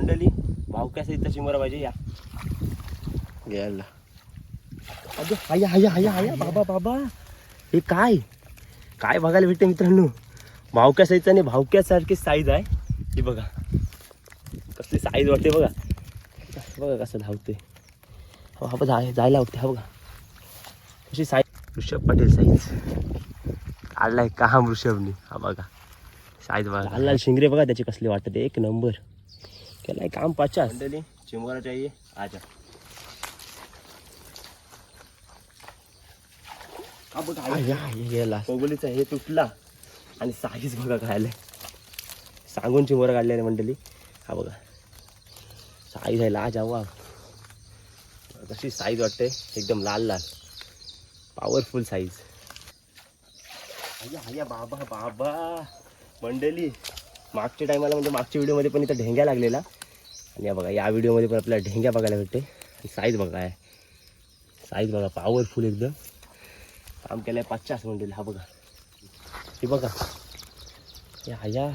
मंडळी भावक्या सहित चिमोरा पाहिजे या. घ्यायला अगं हाया हाया हाया हाया बाबा बाबा. हे काय? काय बघायला भेटते मित्रांनो? भावक्या साईज आणि भावक्यासारखी साईज आहे. ही बघा. कसली साईज वाटते बघा. बघा कसं धावते हा हा बघा जाय- जायला वाटते हा बघा. कशी साईज ऋषभ पाटील साईज आलाय का हा ऋषभनी? हा बघा. साईज बघा. लाल लाल शिंगरे बघा त्याचे कसले वाटत एक नंबर केलाय काम पाचास. मंडळी चिमोरा चाहिए आजा. हा बघा आया, हे गेला. कोगोलीचा हे तुटला. आणि साईज बघा खायला. सांगून चिमोरा काढलेली मंडळी. हा बघा. साईज आहे लाज हवा. कशी साईज वाटते? एकदम लाल लाल. पॉवरफुल साईज अय्या अय्या बाबा बाबा. मंडळी मागच्या टायमाला म्हणजे मागच्या व्हिडिओमध्ये पण इथं ढेंग्या लागलेला. आणि या बघा या व्हिडिओमध्ये पण आपल्याला ढेंग्या बघायला भेटते. साईज बघा आहे साईज बघा पॉवरफुल एकदम. काम केलंय पचास म्हणतील हा बघा. हे बघा. या या.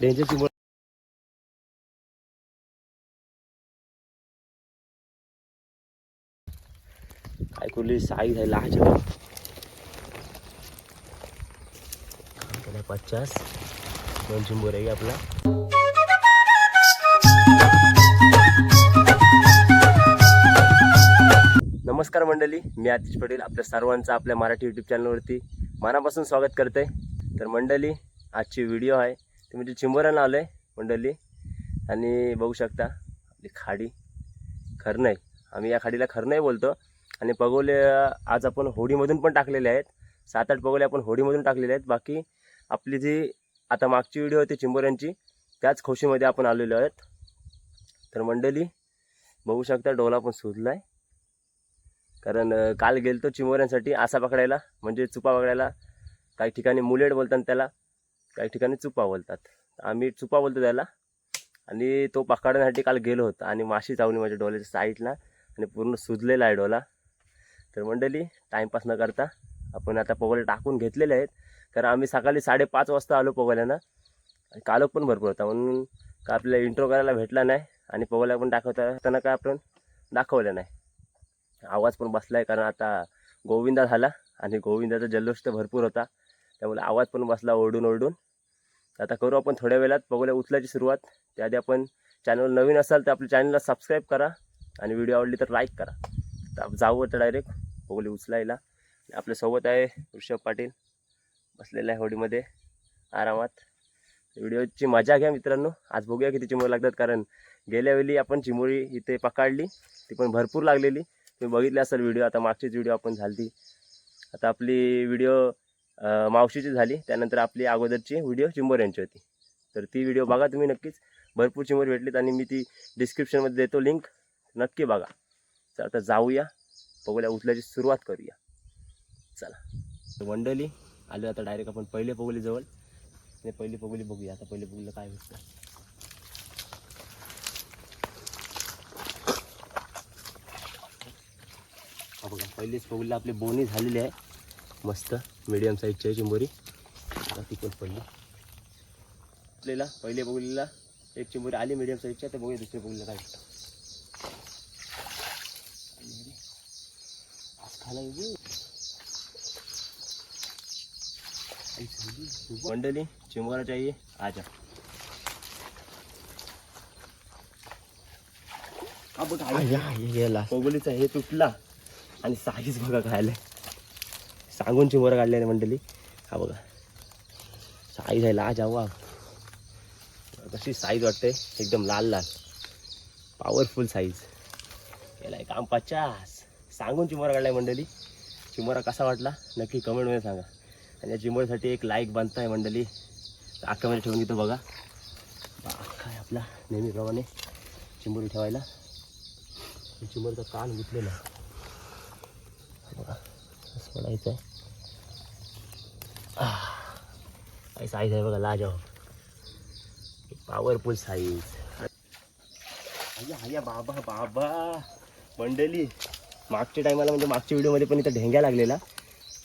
डेंजरची काय कुठली साईज आहे लाज पचास. दोन चिंबोर आहे आपला. नमस्कार मंडळी मी आतिश पटेल आपल्या सर्वांचं आपल्या मराठी यूट्यूब चॅनलवरती मनापासून स्वागत करते तर मंडळी आजची व्हिडिओ आहे ते म्हणजे चिंबोऱ्यानं आलो आहे मंडळी आणि बघू शकता आपली खाडी खरनई आम्ही या खाडीला खरनई बोलतो. आणि पगोले आज आपण होडीमधून पण टाकलेले आहेत. सात आठ पगोले आपण होडीमधून टाकलेले आहेत. बाकी आपली जी आता मागची व्हिडिओ होती चिंबोऱ्यांची. त्याच खोशीमध्ये आपण आलेलो आहेत. तर मंडळी बघू शकता डोला पण सुजला आहे कारण काल गेलतो चिंबोऱ्यांसाठी आसा पकडायला म्हणजे चुपा पकडायला. काही ठिकाणी मुलेट बोलतात त्याला काही ठिकाणी चुपा बोलतात. आम्ही चुपा बोलतो त्याला. आणि तो पकडण्यासाठी काल गेलो होतो. आणि माशी चावली माझ्या डोळ्याच्या साईडला आणि पूर्ण सुजलेला आहे डोला तर मंडळी टाईमपास न करता आपण आता पोगले टाकून घेतलेले आहेत. कारण आम्ही सकाळी साडेपाच वाजता आलो पोगल्यानं आणि कालोख पण भरपूर होता. म्हणून का आपल्याला इंट्रो करायला भेटला नाही आणि पोगल्या पण दाखवता त्यांना काय आपण दाखवलं नाही. आवाज पण बसला आहे कारण आता गोविंदा झाला आणि गोविंदाचा जल्लोष तर भरपूर होता. त्यामुळे आवाज पण बसला ओरडून ओरडून. आता करू आपण थोड्या वेळात पोगोल्या उचलायची सुरुवात. त्याआधी आपण चॅनल नवीन असाल तर आपल्या चॅनलला सबस्क्राईब करा आणि व्हिडिओ आवडली तर लाईक करा. तर जाऊ तर डायरेक्ट बघूया उचलायला. आपल्यासोबत आहे ऋषभ पाटील. बसलेला आहे होडीमध्ये आरामात. व्हिडिओची मजा घ्या मित्रांनो. आज बघूया किती चिमोरी लागतात कारण गेल्या वेळी आपण चिमोरी इथे पकडली ती पण भरपूर लागलेली. तुम्ही बघितली असेल व्हिडिओ आता मागचीच व्हिडिओ आपण झाली आता आपली व्हिडिओ मावशीची झाली त्यानंतर आपली अगोदरची व्हिडिओ चिंबोर यांची होती. तर ती व्हिडिओ बघा तुम्ही नक्कीच. भरपूर चिंबोर भेटलीत आणि मी ती डिस्क्रिप्शनमध्ये देतो लिंक नक्की बघा. तर आता जाऊया. बघूया उचलायची सुरुवात करूया. चला. वंडली आलो आता डायरेक्ट आपण पहिले पगोलीजवळ आणि पहिली पगोली बघूया. आता पहिले पगोलीला काय भेटतं हा बघा पहिलीच पगुलीला आपली बोनी झालेली आहे. मस्त मिडियम साईजची आहे चिंबोरी. आता ती पण पडली. आपल्याला पहिले बघुलीला एक चिंबोरी आली मिडियम साईजची तर बघूया दुसऱ्या बघुलीला काय भेटतं. आज मंडळी चिंबोरा चाहिए आजा. हे गेला कोगोलीचा हे तुटला आणि साईज बघा खायला. सांगून चिमोरा काढलेली मंडळी. हा बघा. साईज आहे लाज हवा कशी साईज वाटते? एकदम लाल लाल. पॉवरफुल साईज केलाय काम पचास. सांगून चिमोरा काढलाय मंडळी. चिमोरा कसा वाटला? नक्की कमेंटमध्ये सांगा. आणि या चिमोऱ्यासाठी एक लाईक बांधताय मंडळी. अख्खामध्ये ठेवून घेतो बघा. अख्खा आहे आपला नेहमीप्रमाणे चिंबोरी ठेवायला. चिंबोरीचा कान घेतलेला बघा असं आहे साईज आहे बघा लाजाव पॉवरफुल साईज अय्या अय्या बाबा बाबा. मंडळी मागच्या टायमाला म्हणजे मागच्या व्हिडिओमध्ये पण इथं ढेंग्या लागलेला.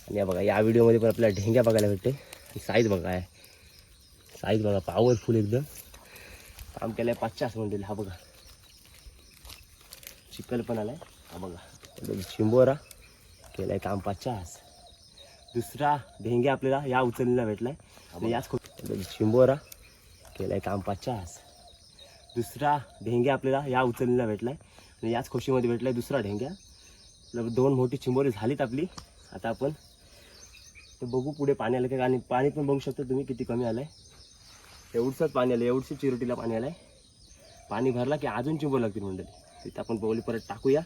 आणि या बघा या व्हिडिओमध्ये पण आपल्याला ढेंग्या बघायला भेटते साईज बघा आहे साईज बघा पॉवरफुल एकदम. काम केलंय पाचशे मंडळी हा बघा. चिकल पण आलाय हा बघा. चिंबोरा. केलाय काम पचास. दुसरा ढेंगे आपल्याला या उचललेला भेटलाय. आणि याच खो चिंबोरा. केलाय काम पचास. दुसरा ढेंगे आपल्याला या उचललेला भेटलाय. आणि याच खोशीमध्ये भेटलाय दुसरा ढेंग्या. दोन मोठी चिंबोरी झालीत आपली. आता आपण तर बघू पुढे पाणी आलं काय आणि पाणी पण बघू शकता तुम्ही किती कमी आलं आहे एवढंच पाणी आलं एवढंच चिरोटीला पाणी आलं आहे पाणी भरला की अजून चिंबोर लागतील मंडळी तिथं आपण पोहली परत टाकूया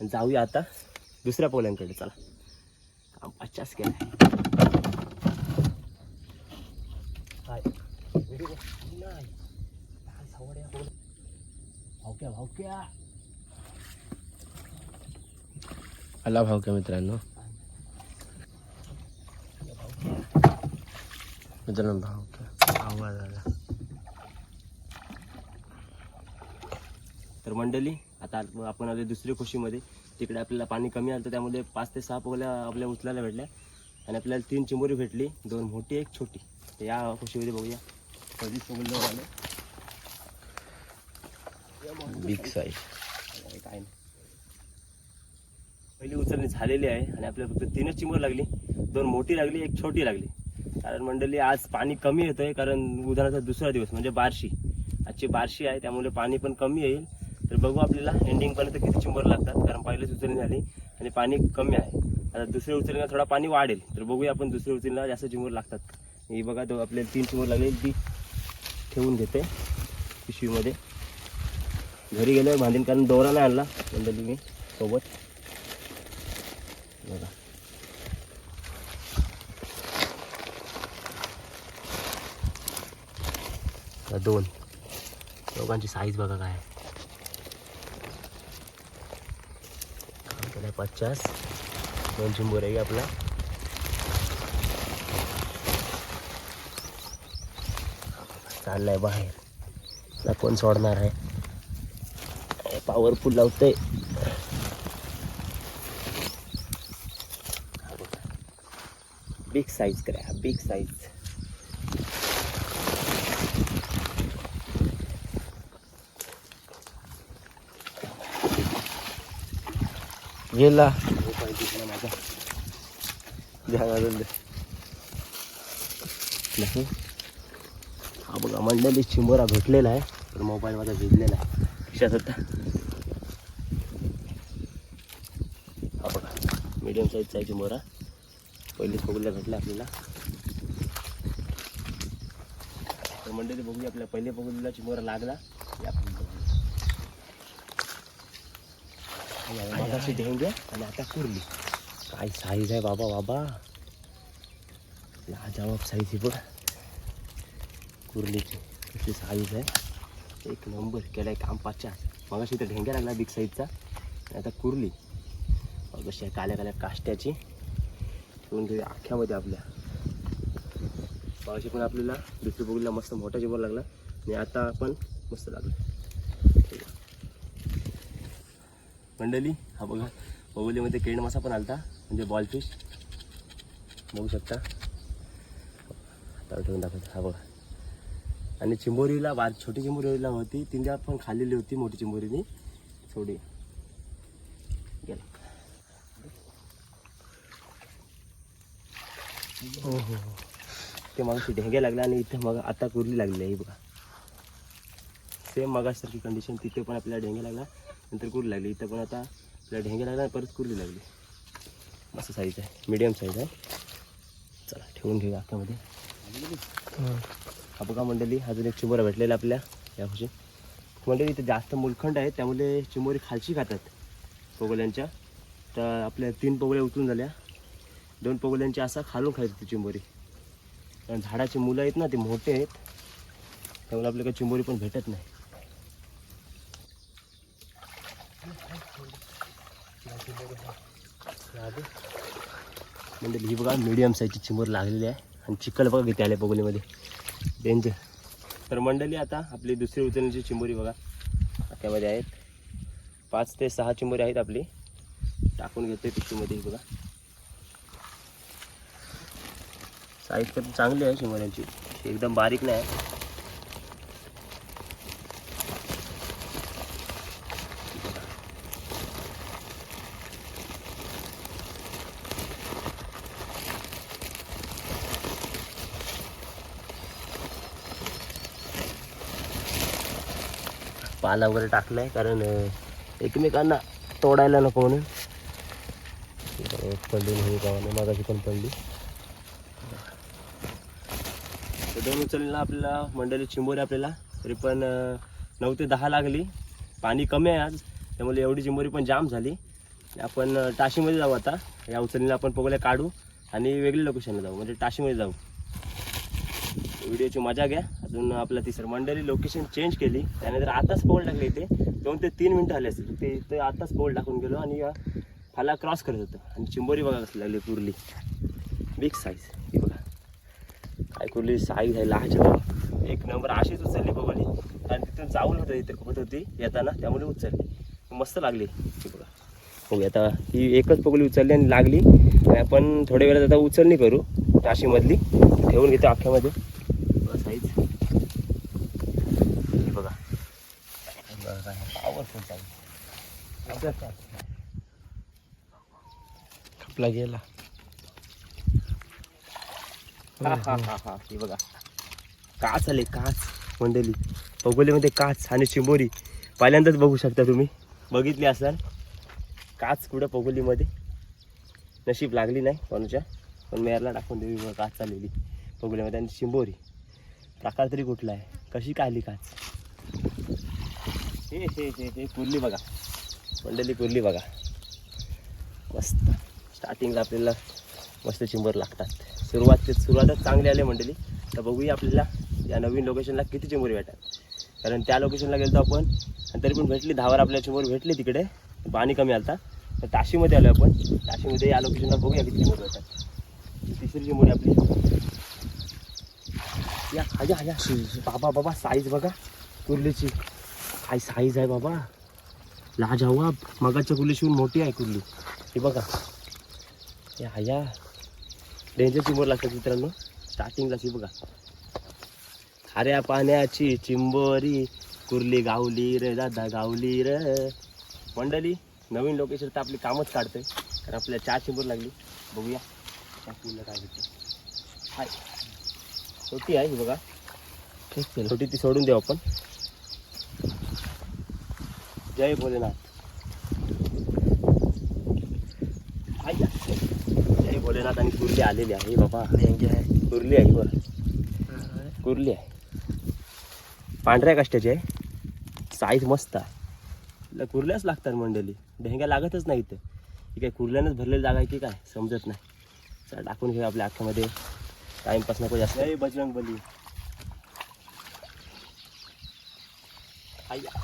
आणि जाऊया आता दुसऱ्या पोल्यांकडे चला काम पचास केलं भावक्या भावक्या मित्रांनो मित्रांनो का आवाज आला. तर मंडळी आता आपण आलो दुसऱ्या खोशीमध्ये तिकडे आपल्याला पाणी कमी आलं तर त्यामध्ये पाच ते सहा पोगल्या आपल्या उचलायला भेटल्या. आणि आपल्याला तीन चिंबोरी भेटली दोन मोठी एक छोटी. तर या खोशीमध्ये बघूया. कधी पोगलं झालं बिग साईज काय नाही. पहिली उचलणी झालेली आहे आणि आपल्याला फक्त तीनच चिंबोर लागली. दोन मोठी लागली एक छोटी लागली. कारण मंडळी आज पाणी कमी येतं आहे कारण उदाहरणार्थ दुसरा दिवस म्हणजे बारशी. आजची बारशी आहे त्यामुळे पाणी पण कमी येईल. तर बघू आपल्याला एंडिंगपर्यंत किती चिंबर लागतात कारण पहिलीच उचलणी झाली आणि पाणी कमी आहे. आता दुसऱ्या उचलणीला थोडा पाणी वाढेल तर बघूया आपण दुसऱ्या उचलणीला जास्त चिंबर लागतात. ही बघा तो आपल्याला तीन चिंबर लागलेली ती ठेवून घेते पिशवीमध्ये घरी गेल्यावर बांधीन कारण दोरा नाही आणला मंडळी मी सोबत. बघा. का दोन. दोघांची साईज बघा काय. आहे. पचास. दोन चिंबूर आहे आपला. चाललाय बाहेर. कोण सोडणार आहे? पॉवरफुल लावतंय. बिग साईज करा बिग साईज गेला. माझा हा बघा मंडळी चिंबोरा भेटलेला आहे. तर मोबाईल माझा भिजलेला आहे. खिशात होता. हा बघा मीडियम साईजचा आहे चिंबोरा. पहिले फोगल्या भेटला आपल्याला. तर मंडळी बघूया आपल्या पहिले फोगलीला चिंबोरा लागला या मगाशी ढेंगे आणि आता कुर्ली. काय साईज आहे बाबा बाबा? लाजवाब साईज आहे बघ. कुर्लीची. कशी साईज आहे? एक नंबर केलाय काम पाचच्या मगाशी तर ढेंग्या लागला बिग साईजचा आणि आता कुर्ली. मगाशी आहे काल्या काल्या काष्ट्याची. ठेवून घेऊया अख्ख्यामध्ये आपल्या. मगाशी पण आपल्याला दुसरी बघूला मस्त मोठा जेवण लागला. आणि आता पण मस्त लागलं. मंडली हा बघा बगोलीमध्ये केण मासा पण आलता म्हणजे बॉल फिश बघू शकता. हातावर ठेवून दाखवतो. हा बघा. आणि चिंबोरीला वा छोटी चिंबोरीला होती. तिने पण खाल्लेली होती मोठी चिंबोरीनी. थोडी. गेला. हो हो ते मग ढेंगे लागला आणि इथे मग आता कुर्ली लागली आहे बघा. सेम मगासारखी कंडिशन तिथे पण आपल्याला ढेंगे लागला. नंतर कुरू लागली. इथं पण आता आपल्याला ढेंगे लागला परत कुरली लागली. मस्त साईज आहे. मिडियम साईज आहे. चला ठेवून घेऊया अख्यामध्ये आपण का मंडळी अजून एक चिमोरा भेटलेला आपल्या. या खुशी मंडळी इथे जास्त मुलखंड आहे. त्यामुळे चिंबोरी खालची खातात. पोगल्यांच्या. तर आपल्या तीन पोगोल्या उतरून झाल्या. दोन पोगोल्यांच्या असा खालून खायची ती चिंबोरी कारण झाडाची मुलं आहेत ना ते मोठे आहेत. त्यामुळे आपल्याला चिंबोरी पण भेटत नाही. म्हणजे ही बघा मिडियम साईजची चिमूर लागलेली आहे. आणि चिखल बघा किती आले बगोलीमध्ये. डेंजर तर मंडळी आता आपली दुसरी उचलण्याची चिंबोरी बघा. त्यामध्ये आहेत. पाच ते सहा चिंबोरी आहेत आपली. टाकून घेतोय पिशवीमध्ये ही बघा. साईज तर चांगली आहे चिंबोऱ्यांची एकदम बारीक नाही आहे. पाला वगैरे टाकलाय कारण एकमेकांना तोडायला नको म्हणून. पडली नाही गावाने मागाशी पण पडली. दोन उचलला आपल्याला मंडळी चिंबोरी आपल्याला. तरी पण नऊ ते दहा लागली. पाणी कमी आहे आज त्यामुळे एवढी चिंबोरी पण जाम झाली. आपण टाशीमध्ये जाऊ आता. या उचलीला आपण पगोल्या काढू आणि वेगळ्या लोकेशनला जाऊ. म्हणजे टाशीमध्ये जाऊ. व्हिडिओची मजा घ्या. अजून आपल्या तिसरं मंडळी लोकेशन चेंज केली. त्यानंतर आताच पोल टाकले इथे दोन ते तीन मिनटं आले असतील. ते इथे आताच पोल टाकून गेलो आणि फाला क्रॉस करत होतो. आणि चिंबोरी बघा कसं लागली कुर्ली. बिग साईज ही बघा. काय कुर्ली साईज आहे लहानची एक नंबर अशीच उचलली बघली कारण तिथून जाऊन होतं इथे होत होती येताना. त्यामुळे उचलली. मस्त लागली. ही बघा. हो आता ही एकच पगली उचलली आणि लागली. आपण थोड्या वेळात आता उचलणी करू. राशीमधली ठेवून घेतो अख्ख्यामध्ये साईज हे बघा पॉवरफुल साईज खपला गेला. हा हा हा हा हे बघा. काच आले काच मंडळी. पगोलीमध्ये काच आणि चिंबोरी. पहिल्यांदाच बघू शकता तुम्ही. बघितली असाल. काच कुठं पगोलीमध्ये नशीब लागली नाही कोणाच्या पण मेरला टाकून देवी बघा काच चाललेली पगोलीमध्ये आणि चिंबोरी. प्रकार तरी कुठला आहे? कशी काय आली काच? हे हे हे हे कुर्ली बघा. मंडळी कुर्ली बघा. मस्त. स्टार्टिंगला आपल्याला मस्त चिंबर लागतात. सुरुवात सुरुवातच चांगली आली मंडळी. तर बघूया आपल्याला या नवीन लोकेशनला किती चिंबोरी भेटतात. कारण त्या लोकेशनला गेलो आपण आणि तरी पण भेटली दहावर आपल्या चिंबोरी भेटली तिकडे. पाणी कमी आलता. तर ताशीमध्ये आलो आपण. ताशीमध्ये या लोकेशनला बघूया किती चिंबोरी भेटतात. तिसरी चिंबोरी आपली. या हजा हजा बाबा बाबा साईज बघा. कुर्लीची. काय साईज आहे बाबा. लाजवाब. मगाच्या कुर्लीशिवून मोठी आहे कुर्ली हे बघा. या हाया. डेंजर चिंबोर लागतात मित्रांनो. स्टार्टिंगला ही बघा. खाऱ्या पाण्याची चिंबोरी. कुर्ली गावली रे दादा गावली रे. मंडळी नवीन लोकेशन तर आपली कामच काढतंय. कारण आपल्याला चार चिंबोर लागली. बघूया. कुर्लीला काय भेटतं हाय. छोटी आहे ही बघा. छोटी ती सोडून देऊ आपण. जय भोलेनाथ. जय भोलेनाथ आणि कुर्ली आलेली आहे बाबा. आहे कुर्ली आहे बरं. कुर्ली आहे. पांढऱ्या कष्टाची आहे. साईज मस्त आहे. कुर्ल्याच लागतात मंडळी. ढेंग्या लागतच नाही इथं. ही काय कुर्ल्यानंच भरलेली जागा आहे की काय? समजत नाही. चला टाकून घेऊ आपल्या अख्ख्यामध्ये टाइमपास नको जास्त. बजरंग बली आय्या.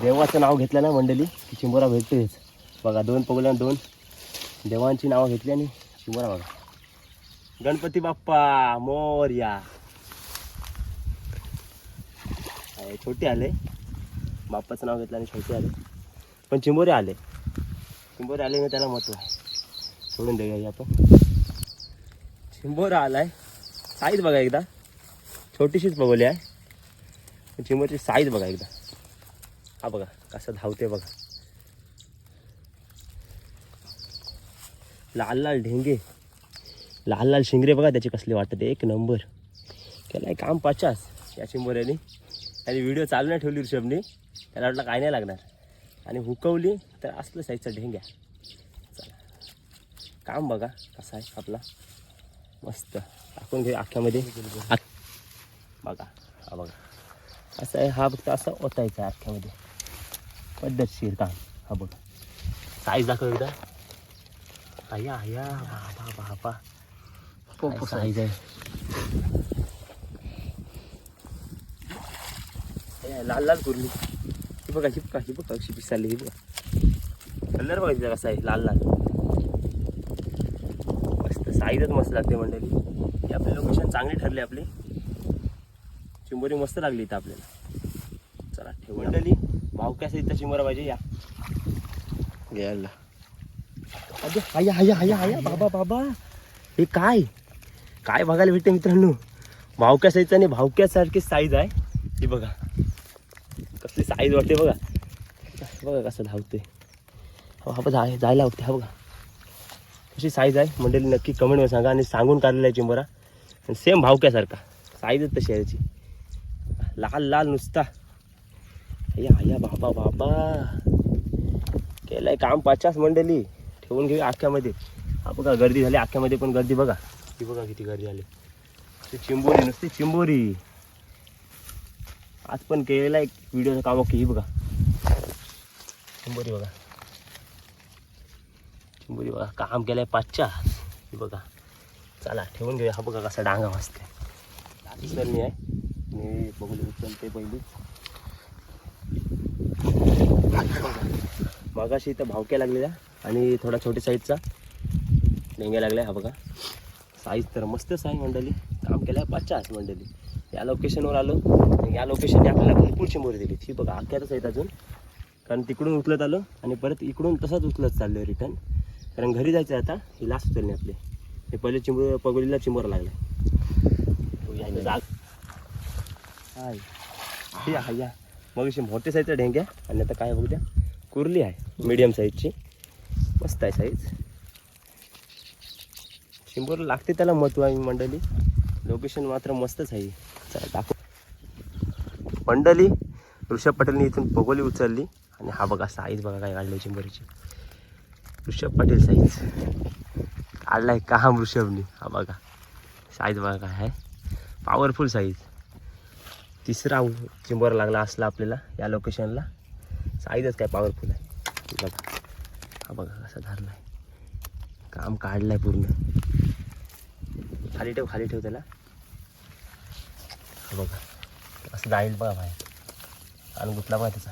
देवाचं नाव घेतलं ना मंडळी की चिंबोरा भेटतेच बघा दोन पगल्या दोन. देवांची नावं घेतली आणि चिंबोरा बघा गणपती बाप्पा मोर्या. छोटे आले. बाप्पाचं नाव घेतलं आणि छोटे आले. पण चिंबोरे आले. चिंबोरे आले मी त्याला महत्त्व आहे सोडून देऊया आपण. चिंबोरा आलाय. साईज बघा एकदा. छोटीशीच बघवली आहे पण चिंबोरची साईज बघा एकदा. हा बघा कसं धावते बघा. लाल लाल ढेंगे. लाल लाल शिंगरे बघा त्याचे कसले वाटत एक नंबर केलाय काम पाचास. या चिंबोऱ्याने आणि व्हिडिओ चालू नाही ठेवली ऋषभने त्याला वाटलं काय नाही लागणार. आणि हुकवली तर असलं साईजचा ढेंग्या. चला. काम बघा कसा आहे आपला. मस्त. टाकून घे अख्ख्यामध्ये आख- बघा. हा बघा. असं आहे हा फक्त असा ओतायचा आहे अख्ख्यामध्ये. पद्धतशीर काम हा बघा. साईज दाखव एकदा. आया आया बाबा बाबा पोपो साईज आहे हे लाल लाल कुर्ली. ही बघा ही बघा ही बघा कशी पिसाली ही बघा. कलर बघा तिचा कसा आहे लाल लाल. मस्त साईजच मस्त लागते मंडळी. ही आपली लोकेशन चांगली ठरली आपली. चिंबोरी मस्त लागली इथं आपल्याला. चला ठेव मंडळी भाव कसा इथं चिंबोरा पाहिजे या. गेला. अरे हाया हाया हाया हाया बाबा बाबा. हे काय? काय बघायला भेटते मित्रांनो? भावक्या साईजचा आणि भावक्यासारखी साईज आहे. ही बघा. कसली साईज वाटते बघा. बघा कसं धावते हा बघा जाय जायला होते हा बघा. कशी साईज आहे? मंडळी नक्की कमेंटमध्ये सांगा आणि सांगून काढलेला आहे चिंबोरा. आणि सेम भावक्यासारखा साईजच तशी आहे त्याची लाल लाल नुसता या या बाबा बाबा केलाय काम पाचास मंडळी. ठेवून घेऊ आख्यामध्ये. हा बघा गर्दी झाली. आख्यामध्ये पण गर्दी बघा. ती बघा किती गर्दी झाली. ते चिंबोरी नुसती चिंबोरी. आज पण केलेला एक व्हिडिओचं काम. की ही बघा. चिंबोरी बघा. चिंबोरी बघा काम केलंय पाचच्या. ही बघा. चला ठेवून घेऊया. हा बघा कसा डांगा वाजते आहे. मी बघू उचलते पहिली. मगाशी इथं भावक्या लागलेल्या आणि थोडा छोट्या साईजचा. डेंग्या लागल्या हा बघा. साईज तर मस्तच आहे मंडळी. काम केलं आहे पाचच्याच मंडळी. या लोकेशनवर आलो. आणि या लोकेशनने आपल्याला भरपूर चिंबोरी दिली. ही बघा अख्यातच आहेत अजून. कारण तिकडून उचलत आलो आणि परत इकडून तसाच उचलत चाललो रिटर्न कारण घरी जायचं आहे आता ही लास्ट उचलणे आपली. हे पहिले चिंबोर पगडीला चिंबर लागला. जाग हाय हे हा या. मग अशी मोठे साईजचा ढेंग्या आणि आता काय बघू द्या. कुर्ली आहे मीडियम साईजची मस्त आहे साईज चिंबोर लागते त्याला महत्त्व आहे मंडळी. लोकेशन मात्र मस्तच आहे. चला दाखव. मंडळी ऋषभ पटेलने इथून पगोली उचलली. आणि हा बघा साईज बघा काय काढलं चिंबोरीची ऋषभ पटेल साईज काढलाय काम ऋषभनी. हा बघा. साईज बघा काय आहे. पॉवरफुल साईज तिसरा उ- चिंबोरा लागला असला आपल्याला या लोकेशनला साईजच काय पॉवरफुल आहे. बघा. हा बघा कसा आहे काम काढलाय पूर्ण. खाली ठेव खाली ठेव त्याला. हा बघा. असं जाईल बघा बाहेर. आणि गुतला बघा त्याचा.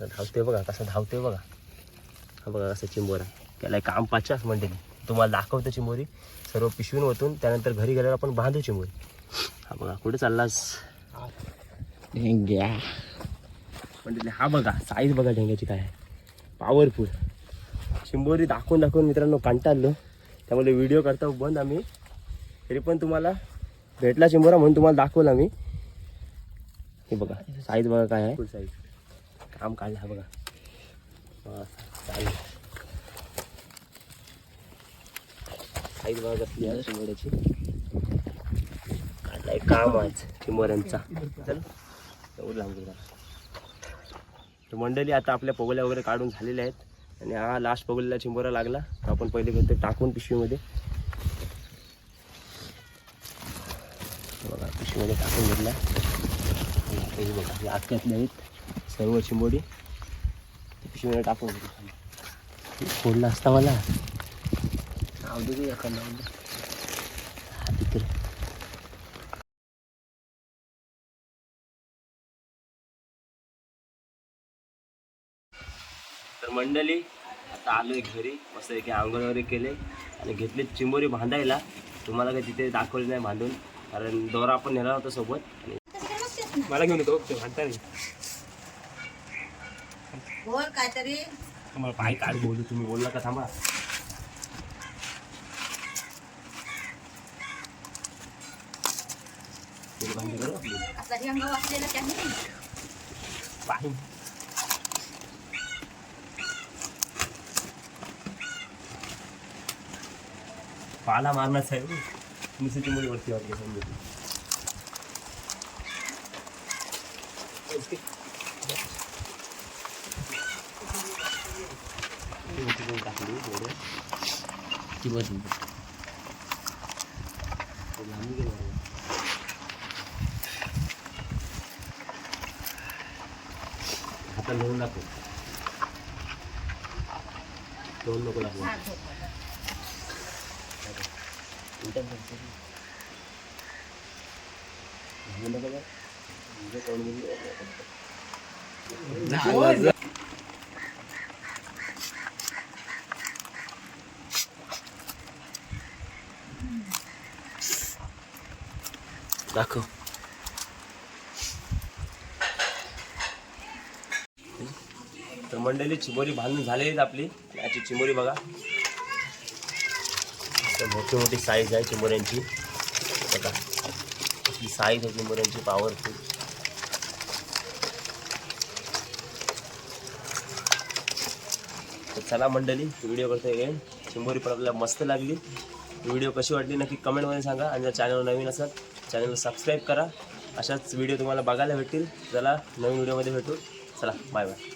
कसं धावते बघा कसं धावते बघा. हा बघा कसं चिंबोरा. त्याला काम पाचच म्हणते मी. तुम्हाला दाखवतो चिंबोरी. सर्व पिशवीन ओतून त्यानंतर घरी गेल्यावर आपण बांधू चिंबोरी. हा बघा कुठे चाललास? ढेंग्या म्हणजे हा बघा साईज बघा ढेंग्याची काय आहे. पॉवरफुल चिंबोरी दाखवून दाखवून मित्रांनो कंटाळलो. त्यामुळे व्हिडिओ करता बंद आम्ही. तरी पण तुम्हाला भेटला चिंबोरा म्हणून तुम्हाला दाखवला मी हे बघा साईज बघा काय आहे. फुल साईज काम काढलं हा बघा. चालेल. साईज बघा कसली आहे चिंबोऱ्याची काढलाय काम आज चिंबोऱ्यांचा चल. एवढं लांब तर मंडळी आता आपल्या पगोल्या वगैरे काढून झालेल्या आहेत. आणि हा लास्ट पगोलीला चिंबोरा लागला. तर आपण पहिले घेतो टाकून पिशवीमध्ये. बघा पिशवीमध्ये टाकून घेतला. आणि बघा आहेत सर्व चिंबोडी पिशवीमध्ये टाकून घेतली. फोडला असता मला. आवडू दे एका मंडळी आता आलोय घरी. मस्त की आंघोळ वगैरे केले. आणि घेतले चिंबोरी बांधायला तुम्हाला काही तिथे दाखवले नाही बांधून कारण दोरा आपण नेला होता सोबत. आणि मला घेऊन येतो ते बांधता नाही. बोल काहीतरी. तुम्हाला पाय काढ बोलू तुम्ही बोलला का थांबा. ते बांधली करू आपली. असा रंग वाचलेला त्यांनी पाय पाला मारणार साहेब नुसती मुली वरती वाटली समजून टाकली थोडं ती बस लांब गेलं हातात लावून दाखव दोन नको दाखव दाखव. तर मंडळी चिमोरी बांधून झालेली आहेत आपली. याची चिमोरी बघा. मोठी मोठी साईज आहे चिमोऱ्यांची बघा. ही साईज आहे चिमोऱ्यांची पॉवरफुल तर चला मंडळी व्हिडिओ करतो येईल चिंबोरी पण आपल्याला मस्त लागली. व्हिडिओ कशी वाटली नक्की कमेंटमध्ये सांगा. आणि जर चॅनल नवीन असाल चॅनलला सबस्क्राईब करा. अशाच व्हिडिओ तुम्हाला बघायला भेटतील. चला नवीन व्हिडिओमध्ये भेटू. चला बाय बाय